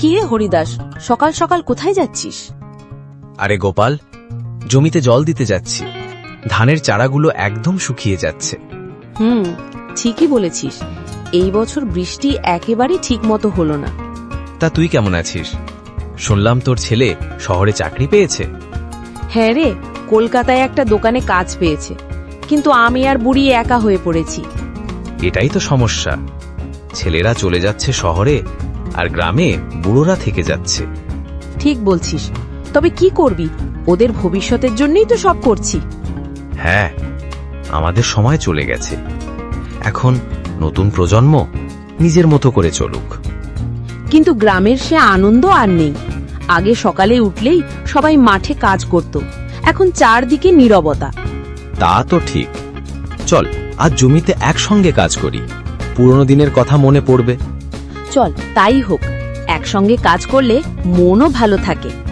কি রে হরিদাস সকাল সকাল কোথায় যাচ্ছিস? আরে গোপাল জমিতে জল দিতে যাচ্ছি। ধানের চারাগুলো একদম শুকিয়ে যাচ্ছে। হুম ঠিকই বলেছিস। এই বছর বৃষ্টি একেবারে ঠিক মতো হলো না। তা তুই কেমন আছিস? শুনলাম তোর ছেলে শহরে চাকরি পেয়েছে। হ্যাঁ রে কলকাতায় একটা দোকানে কাজ পেয়েছে। কিন্তু আমি আর বুড়ি একা হয়ে পড়েছি। এটাই তো সমস্যা। ছেলেরা চলে যাচ্ছে শহরে আর গ্রামে বুড়োরা থেকে যাচ্ছে। ঠিক বলছিস। তবে কি করবি? ওদের ভবিষ্যতের জন্যই তো সব করছি। হ্যাঁ আমাদের সময় চলে গেছে। এখন নতুন প্রজন্ম নিজের মতো করে চলুক। কিন্তু গ্রামের সে আনন্দ আর নেই। আগে সকালে উঠলেই সবাই মাঠে কাজ করত। এখন চারদিকে নীরবতা। তা তো ঠিক। চল আজ জমিতে একসঙ্গে কাজ করি। পুরনো দিনের কথা মনে পড়বে। চল তাই হোক। একসঙ্গে কাজ করলে মনও ভালো থাকে।